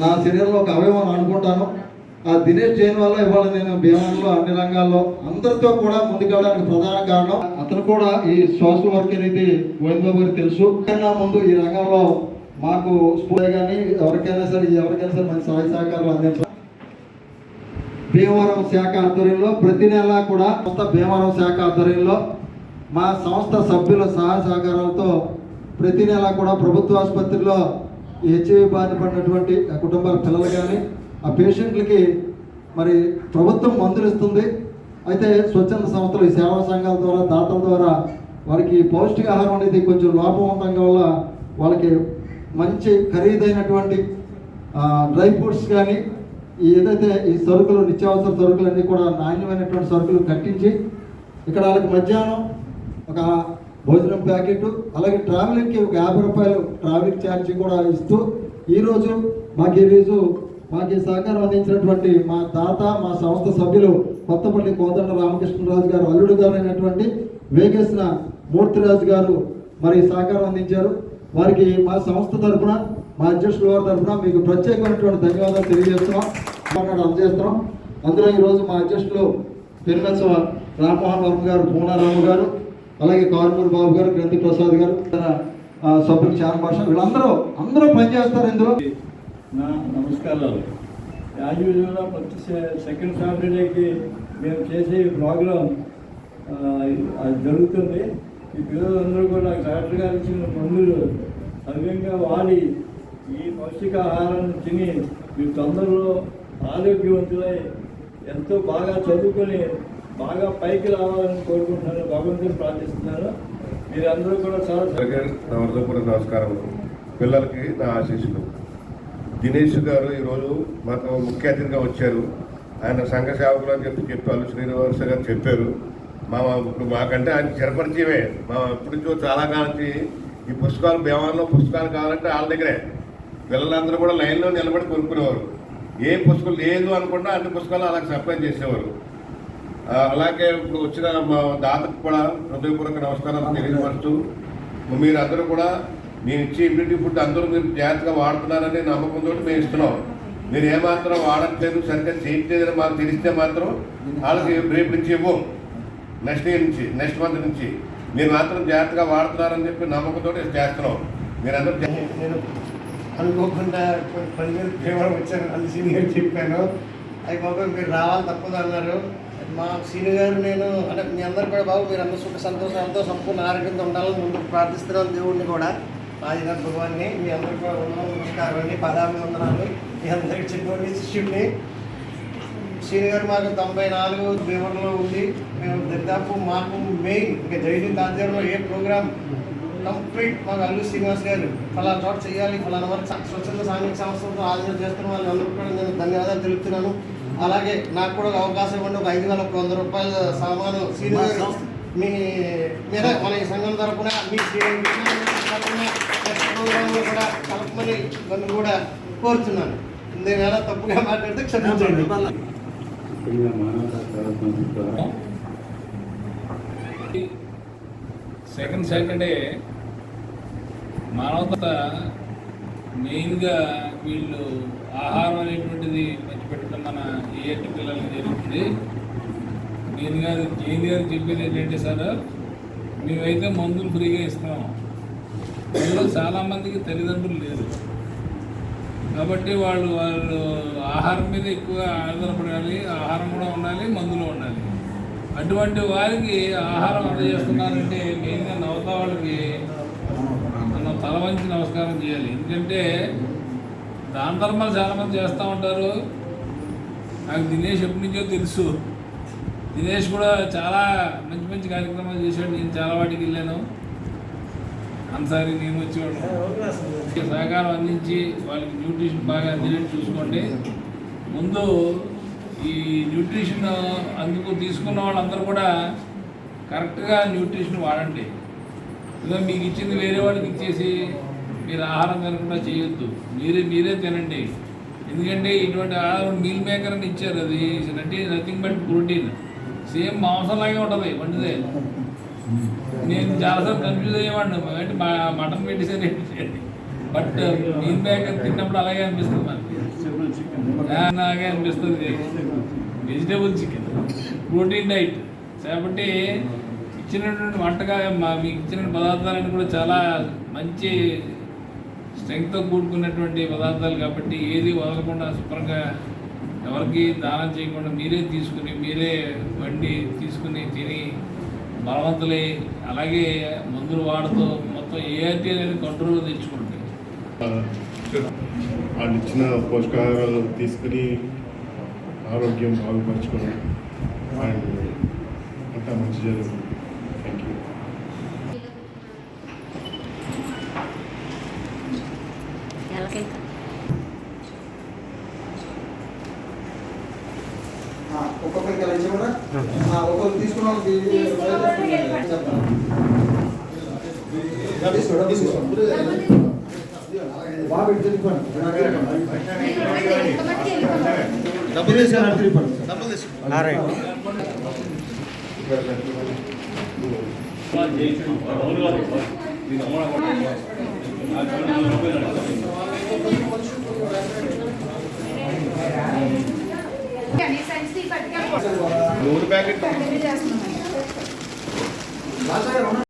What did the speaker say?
నా శరీరంలో ఒక అవయవం అనుకుంటాను. ఆ దినేష్ జైన్ వల్ల ఇవాళ నేను భీమంలో అన్ని రంగాల్లో అందరితో కూడా ముందుకెళ్ళడానికి ప్రధాన కారణం అతను కూడా ఈ సోషల్ వర్క్ అనేది గోవిందబాబు గారికి తెలుసు. కన్నా ముందు ఈ రంగంలో మాకు స్కూల్ కానీ ఎవరికైనా సరే ఎవరికైనా సరే మంచి సహాయ సహకారాలు అందించాలి. భీమవరం శాఖ ఆధ్వర్యంలో ప్రతి నెల కూడా కొత్త భీమవరం శాఖ ఆధ్వర్యంలో మా సంస్థ సభ్యుల సహాయ సహకారాలతో ప్రతి నెల కూడా ప్రభుత్వ ఆసుపత్రిలో హెచ్ఐవి బాధపడినటువంటి పడినటువంటి కుటుంబాల పిల్లలు కానీ ఆ పేషెంట్లకి మరి ప్రభుత్వం మందులు ఇస్తుంది. అయితే స్వచ్ఛంద సంస్థలు ఈ సేవా సంఘాల ద్వారా దాతల ద్వారా వారికి పౌష్టికాహారం అనేది కొంచెం లోపవంతంగా వల్ల వాళ్ళకి మంచి ఖరీదైనటువంటి డ్రై ఫ్రూట్స్ కానీ ఏదైతే ఈ సరుకులు నిత్యావసర సరుకులన్నీ కూడా నాణ్యమైనటువంటి సరుకులు కట్టించి ఇక్కడ వాళ్ళకి మధ్యాహ్నం ఒక భోజనం ప్యాకెట్ అలాగే ట్రావెలింగ్కి ఒక యాభై రూపాయలు ట్రావెలింగ్ ఛార్జీ కూడా ఇస్తూ ఈరోజు మాకు ఈరోజు మాకు ఈ సహకారం అందించినటువంటి మా తాత మా సంస్థ సభ్యులు కొత్తపల్లి కోదండ రామకృష్ణరాజు గారు అల్లుడు గారు అయినటువంటి వేగేసిన మూర్తిరాజు గారు మరి సహకారం అందించారు. వారికి మా సంస్థ తరఫున మా అధ్యక్షుల వారి తరఫున మీకు ప్రత్యేకమైనటువంటి ధన్యవాదాలు తెలియజేస్తున్నాం. మాట్లాడి అందజేస్తున్నాం. అందులో ఈరోజు మా అధ్యక్షులు పెరుమెత్సవ రామ్మోహన్ వర్మ గారు పూనారాము గారు అలాగే కారుమూరి బాబు గారు గ్రంథి ప్రసాద్ గారు సభ్యులు చాలా భాష వీళ్ళందరూ అందరూ పనిచేస్తారు ఇందులో. నా నమస్కారాలు. యాజ్ యూజువల్గా ప్రతి సె- సెకండ్ సాటర్డేకి మేము చేసే ప్రోగ్రాం అది జరుగుతుంది. ఈ పిల్లలందరూ కూడా డాక్టర్ గారు ఇచ్చిన మందులు సవ్యంగా వాడి ఈ పౌష్టికాహారాన్ని తిని మీరు తొందరలో ఆరోగ్యవంతులై ఎంతో బాగా చదువుకొని బాగా పైకి రావాలని కోరుకుంటున్నాను భగవంతుని ప్రార్థిస్తున్నాను మీరందరూ కూడా చాలా అందరికీ నా హృదయపూర్వక నమస్కారం పిల్లలకి నా ఆశీస్సులు. దినేష్ గారు ఈరోజు మాకు ముఖ్య అతిథిగా వచ్చారు. ఆయన సంఘ సేవకులు అని చెప్పి చెప్పారు. శ్రీనివాస గారు చెప్పారు. మా ఇప్పుడు మాకంటే ఆయన చిరపరిచయమే మా ఇప్పటి నుంచో చాలా కాలం ఈ పుస్తకాలు భీమవరంలో పుస్తకాలు కావాలంటే వాళ్ళ దగ్గరే. పిల్లలందరూ కూడా లైన్లో నిలబడి కొనుక్కునేవారు. ఏ పుస్తకం లేదు అనుకున్నా అన్ని పుస్తకాలు అలాగే సప్లై చేసేవారు. అలాగే ఇప్పుడు వచ్చిన మా దాతకు కూడా హృదయపూర్వక నమస్కారాలు తెలియపరుస్తూ మీరు అందరూ కూడా మేము ఇచ్చే ఇమ్యూనిటీ ఫుడ్ అందరూ మీరు జాగ్రత్తగా వాడుతున్నారని నమ్మకంతో మేము ఇస్తున్నాం. మీరు ఏమాత్రం వాడట్లేదు సరిగ్గా చేయట్లేదని మాకు తెలిస్తే మాత్రం వాళ్ళకి రేపు నుంచి ఇవ్వం. నెక్స్ట్ ఇయర్ నుంచి నెక్స్ట్ మంత్ నుంచి. మీరు మాత్రం జాగ్రత్తగా వాడుతున్నారని చెప్పి నమ్మకంతో చేస్తున్నాం. మీరందరూ నేను అనుకోకుండా పేపర్ వచ్చాను. అది సీనియర్ చెప్పాను. అవి బాబు మీరు రావాలి తప్పదు అన్నారు. మా సీనియర్ గారు నేను అంటే మీ అందరు కూడా బాబు మీరు అందరూ సుఖ సంతోషాలతో సంపూర్ణ ఆరోగ్యంతో ఉండాలని ముందు ప్రార్థిస్తున్నాను దేవుడిని కూడా. ఆదినాథ్ భగవాన్ని మీ అందరికీ కూడా నమస్కారం అండి. పదాభి వందనాలు. మీ అందరికి చిన్నోడి శిష్యుడిని. సీనియర్ గారు మాకు తొంభై నాలుగు ఫీవర్లో ఉంది. మేము దాదాపు మాకు మెయిన్ ఇంకా జైలు ఆధ్వర్యంలో ఏ ప్రోగ్రామ్ కంప్లీట్ మాకు అల్లు శ్రీనివాస్ గారు ఫలానా చోట చేయాలి ఫలానా వరకు స్వచ్ఛంద సాంఘిక సంస్థలతో ఆలోచన చేస్తున్న వాళ్ళందరూ కూడా నేను ధన్యవాదాలు తెలుపుతున్నాను. అలాగే నాకు కూడా ఒక అవకాశం ఇవ్వండి. ఒక ఐదు వేల ఒక వంద రూపాయల సామాను సీనియర్ మీ మీద మన ఈ సంఘం తరపున మీ తరపున ప్రోగ్రాంలో కూడా కలపమని నన్ను కూడా కోరుతున్నాను నేను ఎలా తప్పుగా మాట్లాడితే క్షమించండి. సెకండ్ సాటర్డే మానవత మెయిన్గా వీళ్ళు ఆహారం అనేటువంటిది పెట్టడం మన ఏటి పిల్లలకి జరుగుతుంది. మెయిన్గా జైన్ గారు చెప్పేది ఏంటంటే సార్ మేమైతే మందులు ఫ్రీగా ఇస్తాం. అందులో చాలామందికి తల్లిదండ్రులు లేరు. కాబట్టి వాళ్ళు వాళ్ళు ఆహారం మీద ఎక్కువ ఆధారపడాలి ఆహారం కూడా ఉండాలి మందులు ఉండాలి. అటువంటి వారికి ఆహారం అందజేస్తున్నారంటే మెయిన్గా నవత వాళ్ళకి మనం తల వంచి నమస్కారం చేయాలి. ఎందుకంటే దాన ధర్మాలు చాలామంది చేస్తూ ఉంటారు. నాకు దినేష్ ఎప్పటి నుంచో తెలుసు. దినేష్ కూడా చాలా మంచి మంచి కార్యక్రమాలు చేశాడు. నేను చాలా వాటికి వెళ్ళాను. అంతసారి నేను వచ్చేవాడు సహకారం అందించి వాళ్ళకి న్యూట్రిషన్ బాగా అందినట్టు చూసుకోండి. ముందు ఈ న్యూట్రిషన్ అందుకు తీసుకున్న వాళ్ళందరూ కూడా కరెక్ట్గా న్యూట్రిషన్ వాడండి. ఇదో మీకు ఇచ్చింది వేరే వాళ్ళకి ఇచ్చేసి మీరు ఆహారం తినకుండా చేయొద్దు. మీరే మీరే తినండి. ఎందుకంటే ఇటువంటి ఆహారం మీల్ మేకర్ అని ఇచ్చారు. అది అంటే నథింగ్ బట్ ప్రోటీన్ సేమ్ మాంసంలాగే ఉంటుంది వండితే. నేను చాలాసార్లు కన్ఫ్యూజ్ అయ్యేవాడిని. మా మటన్ అని. బట్ మీన్ మేకర్ తిన్నప్పుడు అలాగే అనిపిస్తుంది మనకి. అలాగే అనిపిస్తుంది. వెజిటేబుల్ చికెన్ ప్రోటీన్ డైట్ కాబట్టి ఇచ్చినటువంటి వంటగా మా మీకు ఇచ్చిన పదార్థాలన్నీ కూడా చాలా మంచి స్ట్రెంగ్త్తో కూడుకున్నటువంటి పదార్థాలు కాబట్టి ఏది వదలకుండా శుభ్రంగా ఎవరికి దానం చేయకుండా మీరే తీసుకుని మీరే వండి తీసుకుని తిని బలవంతులై అలాగే మందులు వాడుతూ మొత్తం ఏఆర్టీ అనేది కంట్రోల్లో తెచ్చుకోండి వాళ్ళు ఇచ్చిన పోషకాహారాలు తీసుకుని ఆరోగ్యం బాగుపరచుకోవడం అండ్ అంతా మంచి జరుగుతుంది. ఒక్కొక్కరికి ఎలా ఇచ్చామరా ఒక్కొక్కరు తీసుకున్న. తీసుకో, డబ్బులు తీసుకో. బాగా ఇటు తిరిగిపోండి. డబ్బులు తీసుకొని అటు తిరిగిపోండి. సైన్స్ పట్టుకెళ్ళి నూరు ప్యాకెట్